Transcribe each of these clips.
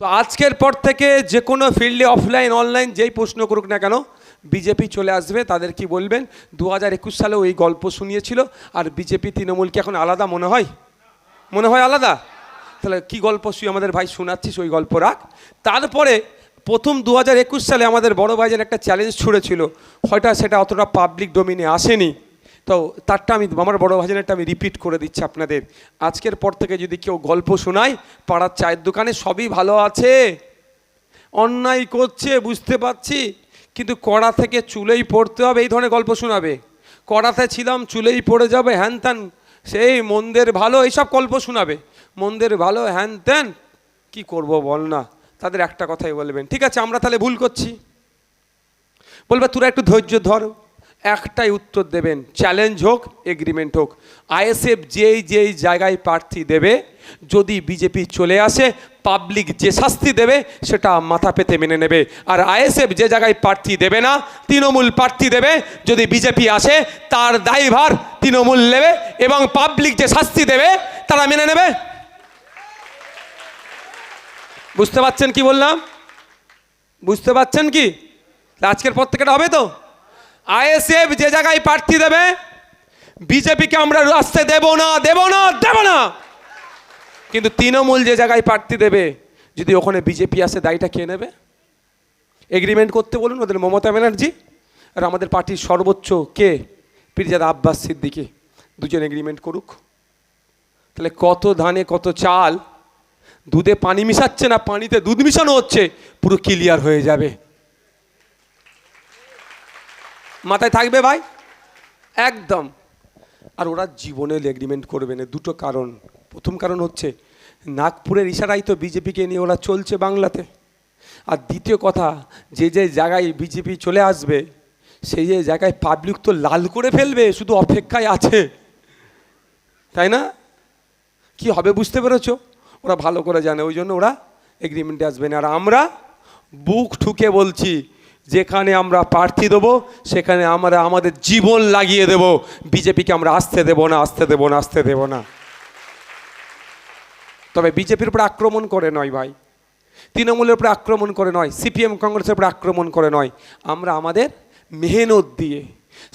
তো আজকের পর থেকে যে কোনো ফিল্ডে অফলাইন অনলাইন যেই প্রশ্ন করুক না কেন, বিজেপি চলে আসবে, তাদের কি বলবেন? দু হাজার একুশ সালেও এই গল্প শুনিয়েছিল, আর বিজেপি, তৃণমূল কি এখন আলাদা মনে হয়? মনে হয় আলাদা? তাহলে কি গল্প শুই আমাদের ভাই শোনাচ্ছিস, ওই গল্প রাখ। তারপরে প্রথম দু হাজার একুশ সালে আমাদের বড় ভাইজান একটা চ্যালেঞ্জ ছুড়েছিল, হয়তো সেটা অতটা পাবলিক ডোমিনে আসেনি। তো তারটা আমি আমার বড় ভাজনেরটা আমি রিপিট করে দিচ্ছি আপনাদের। আজকের পর থেকে যদি কেউ গল্প শোনায়, পাড়ার চায়ের দোকানে সবই ভালো আছে। অন্যায় করছে, বুঝতে পারছি, কিন্তু কড়া থেকে চুলেই পড়তে হবে, এই ধরনের গল্প শোনাবে। কড়াতে ছিলাম, চুলেই পড়ে যাবে, হ্যান ত্যান। সেই মন্দের ভালো, এইসব গল্প শোনাবে। মন্দের ভালো, হ্যান ত্যান, কী করব বল না, তাদের একটা কথাই বলবেন। ঠিক আছে, আমরা তাহলে ভুল করছি। বলবে, তোরা একটু ধৈর্য ধর। একটাই উত্তর দেবেন চ্যালেঞ্জ হোক এগ্রিমেন্ট হোক। আইএসএফ যেই যেই জায়গায় প্রার্থী দেবে, যদি বিজেপি চলে আসে পাবলিক যে শাস্তি দেবে, সেটা মাথা পেতে মেনে নেবে। আর আইএসএফ যে জায়গায় প্রার্থী দেবে না, তৃণমূল প্রার্থী দেবে, যদি বিজেপি আসে, তার দায়ভার তৃণমূল নেবে এবং পাবলিক যে শাস্তি দেবে, তারা মেনে নেবে। বুঝতে পারছেন কি বললাম? বুঝতে পারছেন কি? আজকের পর থেকে হবে তো? আইএসএফ যে জায়গায় প্রার্থী দেবে, বিজেপিকে আমরা রাস্তায় দেব না দেব না দেব না। কিন্তু তৃণমূল যে জায়গায় প্রার্থী দেবে, যদি ওখানে বিজেপি আসে, দায়টা কে নেবে? এগ্রিমেন্ট করতে বলুন ওদের মমতা ব্যানার্জি আর আমাদের পার্টির সর্বোচ্চ কে? পিরজাদা আব্বাস সিদ্দিকি। দুজন এগ্রিমেন্ট করুক। তাহলে কত ধানে, কত চাল? দুধে পানি মিশাচ্ছে না, পানিতে দুধ মিশানো হচ্ছে, পুরো ক্লিয়ার হয়ে যাবে। মাথায় থাকবে ভাই? একদম। আর ওরা জীবনে এগ্রিমেন্ট করবে না, দুটো কারণ। প্রথম কারণ হচ্ছে, নাগপুরের ইশারাই তো বিজেপিকে নিয়ে ওরা চলছে বাংলাতে। আর দ্বিতীয় কথা, যে যে জায়গায় বিজেপি চলে আসবে, সেই যে জায়গায় পাবলিক তো লাল করে ফেলবে, শুধু অপেক্ষায় আছে। তাই না? কি হবে বুঝতে পেরেছ? ওরা ভালো করে জানে, ওই জন্য ওরা এগ্রিমেন্টে আসবে না। আর আমরা বুক ঠুকে বলছি যেখানে আমরা প্রার্থী দেবো, সেখানে আমরা আমাদের জীবন লাগিয়ে দেব। বিজেপিকে আমরা আসতে দেব না, আসতে দেব না, আসতে দেব না। তবে বিজেপির উপর আক্রমণ করে নয় ভাই। তৃণমূলের উপরে আক্রমণ করে নয়, সিপিএম কংগ্রেসের উপরে আক্রমণ করে নয়। আমরা আমাদের মেহনত দিয়ে,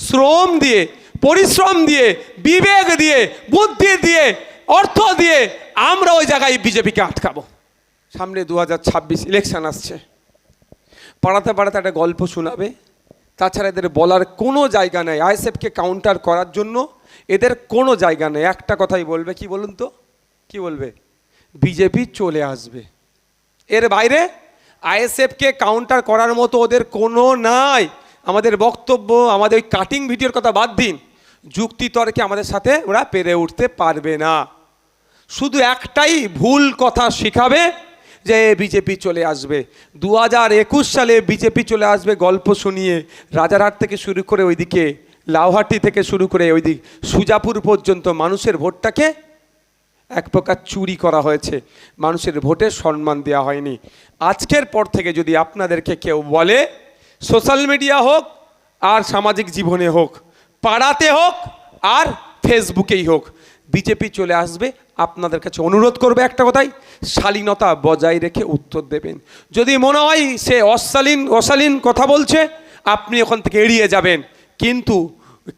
শ্রম দিয়ে, পরিশ্রম দিয়ে, বিবেক দিয়ে, বুদ্ধি দিয়ে, অর্থ দিয়ে আমরা ওই জায়গায় বিজেপিকে আটকাবো। সামনে দু হাজার ছাব্বিশ ইলেকশন আসছে। পাড়াতে পাড়াতে একটা গল্প শোনাবে। তাছাড়া এদের বলার কোনো জায়গা নেই। আইএসএফকে কাউন্টার করার জন্য এদের কোনো জায়গা নেই। একটা কথাই বলবে, কি বলুন তো? কি বলবে? বিজেপি চলে আসবে। এর বাইরে আইএসএফকে কাউন্টার করার মতো ওদের কোনো নাই। আমাদের বক্তব্য, আমাদের ওই কাটিং ভিডিওর কথা বাদ দিন। যুক্তিতর্কে আমাদের সাথে ওরা পেরে উঠতে পারবে না। শুধু একটাই ভুল কথা শিখাবে যে বিজেপি চলে আসবে। দু হাজার একুশ সালে বিজেপি চলে আসবে গল্প শুনিয়ে। রাজারহাট থেকে শুরু করে ওইদিকে, লাউহাটি থেকে শুরু করে ওইদিক, সুজাপুর পর্যন্ত মানুষের ভোটটাকে এক প্রকার চুরি করা হয়েছে। মানুষের ভোটে সম্মান দেওয়া হয়নি। আজকের পর থেকে যদি আপনাদেরকে কেউ বলে, সোশ্যাল মিডিয়া হোক আর সামাজিক জীবনে হোক, পাড়াতে হোক আর ফেসবুকেই হোক, বিজেপি চলে আসবে আপনাদের কাছে অনুরোধ করবে একটা কথাই, শালীনতা বজায় রেখে উত্তর দেবেন। যদি মনে হয় সে অশালীন অশালীন কথা বলছে, আপনি ওখান থেকে এড়িয়ে যাবেন। কিন্তু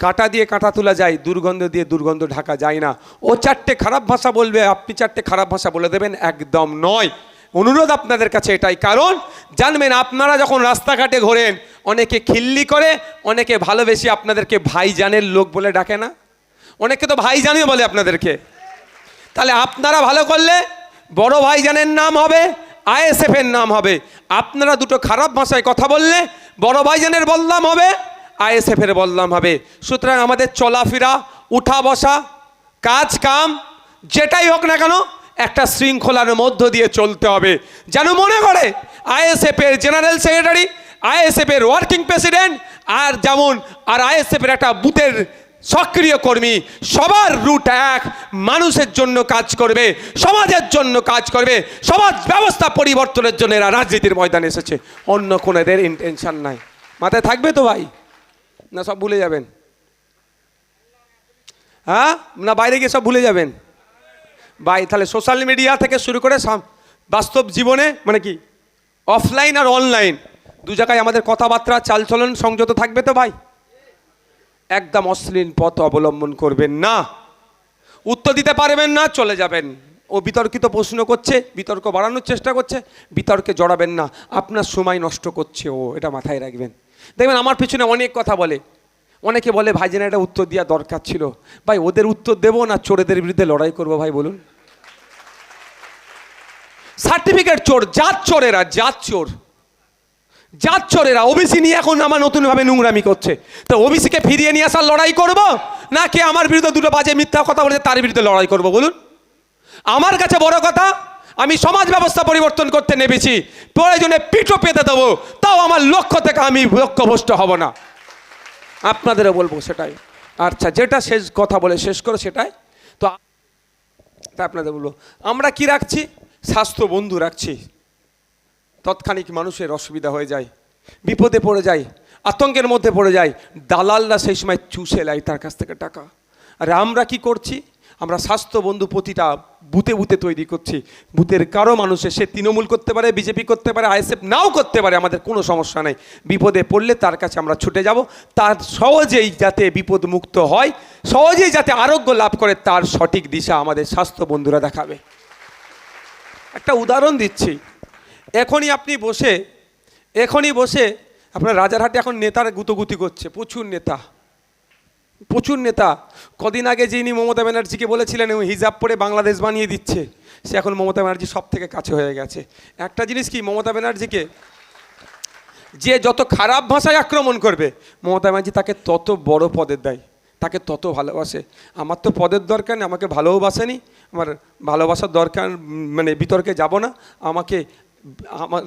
কাঁটা দিয়ে কাঁটা তোলা যায়, দুর্গন্ধ দিয়ে দুর্গন্ধ ঢাকা যায় না। ও চারটে খারাপ ভাষা বলবে, আপনি চারটে খারাপ ভাষা বলে দেবেন, একদম নয়। অনুরোধ আপনাদের কাছে এটাই, কারণ জানবেন আপনারা যখন রাস্তাঘাটে ঘোরেন, অনেকে খিল্লি করে, অনেকে ভালোবেসে আপনাদেরকে ভাইজানের লোক বলে ডাকে না। অনেকে তো ভাইজানই বলে আপনাদেরকে। তাহলে আপনারা ভালো করলে বড় ভাইজানের নাম হবে, আইএসএফ এর নাম হবে। আপনারা দুটো খারাপ ভাষায় কথা বললে বড় ভাইজানের বললাম হবে, আইএসএফ এর বললাম হবে। সুতরাং আমাদের চলাফেরা, উঠা বসা, কাজ কাম, যেটাই হোক না কেন, একটা শৃঙ্খলার মধ্য দিয়ে চলতে হবে। যেন মনে করে আইএসএফ এর জেনারেল সেক্রেটারি, আইএসএফ এর ওয়ার্কিং প্রেসিডেন্ট, আর যেমন, আর আইএসএফ এর একটা বুথের সক্রিয় কর্মী, সবার রুট এক, মানুষের জন্য কাজ করবে, সমাজের জন্য কাজ করবে, সমাজ ব্যবস্থা পরিবর্তনের জন্য এরা রাজনীতির ময়দানে এসেছে। অন্য কোনো এদের ইন্টেনশন নাই। মাথায় থাকবে তো ভাই? না, সব ভুলে যাবেন। হ্যাঁ? না, বাইরে গিয়ে সব ভুলে যাবেন। ভাই, তাহলে সোশ্যাল মিডিয়া থেকে শুরু করে বাস্তব জীবনে মানে কি? অফলাইন আর অনলাইন দু জায়গায় আমাদের কথাবার্তা, চালচলন, সংযত থাকবে তো ভাই? একদম অশ্লীল পথ অবলম্বন করবেন না। উত্তর দিতে পারবেন না, চলে যাবেন। ও বিতর্কিত প্রশ্ন করছে, বিতর্ক বাড়ানোর চেষ্টা করছে, বিতর্কে জড়াবেন না। আপনার সময় নষ্ট করছে ও, এটা মাথায় রাখবেন। দেখবেন আমার পিছনে অনেক কথা বলে। অনেকে বলে ভাই যেন এটা উত্তর দেওয়া দরকার ছিল। ভাই, ওদের উত্তর দেবো না, চোরেদের বিরুদ্ধে লড়াই করব, ভাই, বলুন। সার্টিফিকেট চোর, জাত চোরেরা, জাত চোর। চোরেরা ওবিসি নিয়ে এখন আমার নতুনভাবে নোংরামি করছে। তো ওবিসিকে ফিরিয়ে নিয়ে আসার লড়াই করব না কে আমার বিরুদ্ধে দুটো বাজে মিথ্যা কথা বলেছে তার বিরুদ্ধে লড়াই করব বলুন? আমার কাছে বড় কথা, আমি সমাজ ব্যবস্থা পরিবর্তন করতে নেমেছি, প্রয়োজনে পিঠো পেতে দেবো, তাও আমার লক্ষ্য থেকে আমি লক্ষ্যভ্রষ্ট হব না। আপনাদেরও বলব সেটাই। আচ্ছা যেটা শেষ কথা বলে শেষ করে সেটাই। তো তা আপনাদের বলব, আমরা কি রাখছি? স্বাস্থ্য বন্ধু রাখছি। তৎক্ষণিক মানুষের অসুবিধা হয়ে যায়, বিপদে পড়ে যায়, আতঙ্কের মধ্যে পড়ে যায়। দালালরা সেই সময় চুষে নেয় তার কাছ থেকে টাকা। আর আমরা কি করছি? আমরা স্বাস্থ্য বন্ধু প্রতিটা বুতে বুতে তৈরি করছি। বুথের কারও মানুষের সে তৃণমূল করতে পারে, বিজেপি করতে পারে, আইএসএফ নাও করতে পারে, আমাদের কোনো সমস্যা নেই। বিপদে পড়লে তার কাছে আমরা ছুটে যাব। তার সহজেই যাতে বিপদ মুক্ত হয়, সহজেই যাতে আরোগ্য লাভ করে, তার সঠিক দিশা আমাদের স্বাস্থ্য বন্ধুরা দেখাবে। একটা উদাহরণ দিচ্ছি। এখনই আপনি বসে, এখনই বসে, আপনার রাজারহাটে এখন নেতার গুতোগুতি করছে, প্রচুর নেতা প্রচুর নেতা। কদিন আগে যিনি মমতা ব্যানার্জিকে বলেছিলেন হিজাব পরে বাংলাদেশ বানিয়ে দিচ্ছে, সে এখন মমতা ব্যানার্জি সব থেকে কাছে হয়ে গেছে। একটা জিনিস কি, মমতা ব্যানার্জিকে যে যত খারাপ ভাষায় আক্রমণ করবে, মমতা ব্যানার্জি তাকে তত বড় পদের দেয়, তাকে তত ভালোবাসে। আমার তো পদের দরকার নেই, আমাকে ভালোবাসেনি, আমার ভালোবাসার দরকার মানে বিতর্কে যাব না, আমাকে আমার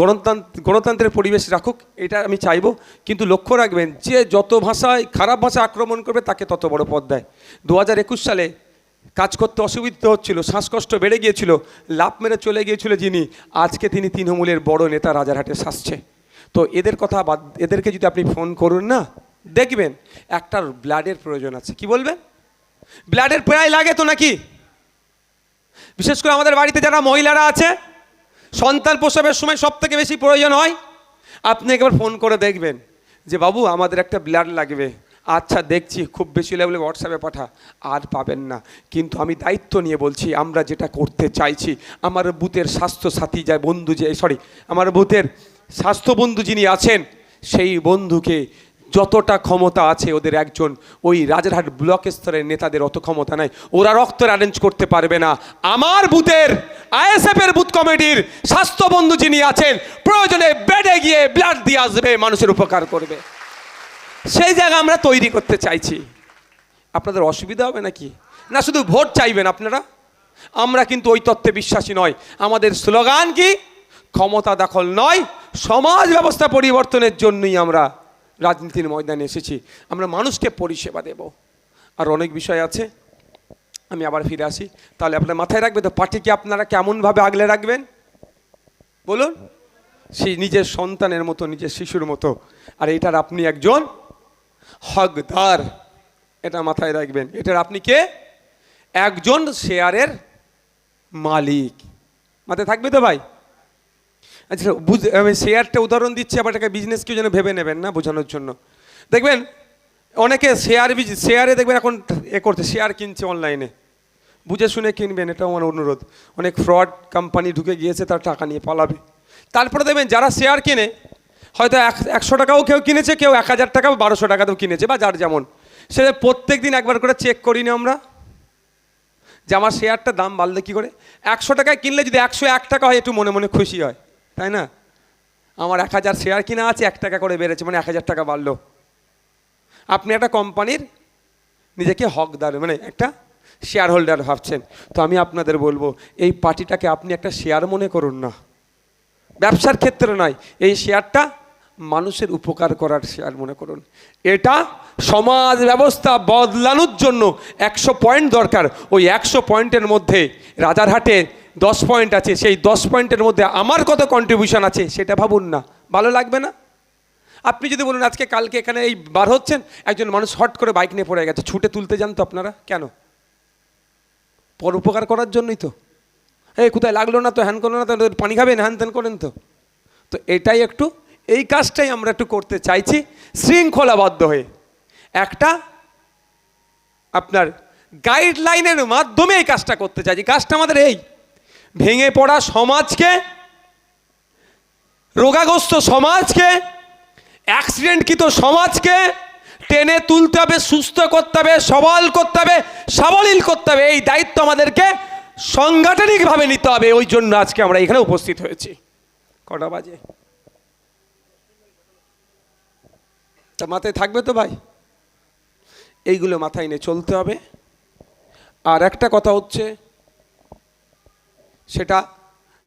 গণতন্ত্র গণতন্ত্রের পরিবেশ রাখুক, এটা আমি চাইব। কিন্তু লক্ষ্য রাখবেন, যে যত ভাষায় খারাপ ভাষা আক্রমণ করবে, তাকে তত বড় পদ দেয়। দু হাজার একুশ সালে কাজ করতে অসুবিধা হচ্ছিল, শ্বাসকষ্ট বেড়ে গিয়েছিল লাভ মেরে চলে গিয়েছিল যিনি, আজকে তিনি তৃণমূলের বড় নেতা রাজারহাটে শাসছে। তো এদের কথা বাদ, এদেরকে যদি আপনি ফোন করুন না, দেখবেন একটার ব্লাডের প্রয়োজন আছে। কি বলবেন? ব্লাডের প্রায় লাগে তো নাকি? বিশেষ করে আমাদের বাড়িতে যারা মহিলারা আছে সন্তান প্রসবের সময় সব থেকে বেশি প্রয়োজন হয়? আপনি একবার ফোন করে দেখবেন যে, বাবু, আমাদের একটা ব্লাড লাগবে। আচ্ছা দেখছি, খুব বেশি লেভেলে হোয়াটসঅ্যাপে পাঠা। আর পাবেন না। কিন্তু আমি দায়িত্ব নিয়ে বলছি, আমরা যেটা করতে চাইছি, আমার বুথের স্বাস্থ্য সাথী যায় বন্ধু যে সরি আমার বুথের স্বাস্থ্য বন্ধু যিনি আছেন, সেই বন্ধুকে যতটা ক্ষমতা আছে ওদের একজন ওই রাজারহাট ব্লক স্তরের নেতাদের অত ক্ষমতা নাই। ওরা রক্ত অ্যারেঞ্জ করতে পারবে না। আমার বুথের আইএসএফ এর বুথ কমিটির স্বাস্থ্যবন্ধু যিনি আছেন, প্রয়োজনে বেডে গিয়ে ব্লাড দিয়ে আসবে, মানুষের উপকার করবে। সেই জায়গা আমরা তৈরি করতে চাইছি। আপনাদের অসুবিধা হবে নাকি? না, শুধু ভোট চাইবেন আপনারা? আমরা কিন্তু ওই তত্ত্বে বিশ্বাসী নয়। আমাদের স্লোগান কি? ক্ষমতা দখল নয়, সমাজ ব্যবস্থা পরিবর্তনের জন্যই আমরা রাজনীতির ময়দানে এসেছি, আমরা মানুষকে পরিষেবা দেব। আর অনেক বিষয় আছে, আমি আবার ফিরে আসি। তাহলে আপনার মাথায় রাখবে তো পার্টিকে আপনারা কেমনভাবে আগলে রাখবেন? বলুন। সেই নিজের সন্তানের মতো, নিজের শিশুর মতো। আর এটার আপনি একজন হকদার। এটা মাথায় রাখবেন। এটার আপনি কে? একজন শেয়ারের মালিক। মাথায় থাকবে তো ভাই? আচ্ছা বুঝ আমি শেয়ারটা উদাহরণ দিচ্ছি, আবার এটাকে বিজনেস কেউ যেন ভেবে নেবেন না বোঝানোর জন্য। দেখবেন, অনেকে শেয়ার শেয়ারে দেখবেন এখন এ করছে শেয়ার কিনছে অনলাইনে বুঝে শুনে কিনবেন এটা আমার অনুরোধ। অনেক ফ্রড কোম্পানি ঢুকে গিয়েছে, তার টাকা নিয়ে পালাবে। তারপরে দেখবেন, যারা শেয়ার কিনে, হয়তো এক, একশো টাকাও কেউ কিনেছে, কেউ এক হাজার টাকা বা বারোশো টাকাতেও কিনেছে, বা যার যেমন। সেটা প্রত্যেক দিন একবার করে চেক করি না আমরা। যে আমার শেয়ারটা দাম বাড়লে কী করে? একশো টাকায় কিনলে যদি একশো এক টাকা হয়, একটু মনে মনে খুশি হয়। তাই না? আমার এক হাজার শেয়ার কিনা আছে, এক টাকা করে বেড়েছে মানে এক হাজার টাকা বাড়লো। আপনি একটা কোম্পানির নিজেকে হকদার মানে একটা শেয়ার হোল্ডার ভাবছেন। তো আমি আপনাদের বলব, এই পার্টিটাকে আপনি একটা শেয়ার মনে করুন না। ব্যবসার ক্ষেত্রে নয়, এই শেয়ারটা মানুষের উপকার করার শেয়ার মনে করুন। এটা সমাজ ব্যবস্থা বদলানোর জন্য একশো পয়েন্ট দরকার। ওই একশো পয়েন্টের মধ্যে রাজারহাটে দশ পয়েন্ট আছে, সেই দশ পয়েন্টের মধ্যে আমার কত কন্ট্রিবিউশন আছে সেটা ভাবুন না। ভালো লাগবে না? আপনি যদি বলুন, আজকে কালকে এখানে এই বার হচ্ছেন, একজন মানুষ হট করে বাইক নিয়ে পড়ে গেছে, ছুটে তুলতে যান তো আপনারা? কেন? পর উপকার করার জন্যই তো। এই কোথায় লাগল না তো, হ্যান করল না তো, পানি খাবেন, হ্যান ত্যান করেন তো। তো এটাই একটু এই কাজটাই আমরা একটু করতে চাইছি, শৃঙ্খলাবদ্ধ হয়ে। একটা, আপনার গাইডলাইনের মাধ্যমে এই কাজটা করতে চাইছি। কাজটা আমাদের এই, ভেঙে পড়া সমাজকে, রোগাগ্রস্ত সমাজকে অ্যাক্সিডেন্টকৃত সমাজকে, টেনে তুলতে হবে, সুস্থ করতে হবে, সবল করতে হবে, সাবলীল করতে হবে। এই দায়িত্ব আমাদেরকে সাংগঠনিকভাবে নিতে হবে। ওই জন্য আজকে আমরা এখানে উপস্থিত হয়েছি। কটা বাজে? তা মাথায় থাকবে তো ভাই? এইগুলো মাথায় নিয়ে চলতে হবে। আর একটা কথা হচ্ছে, সেটা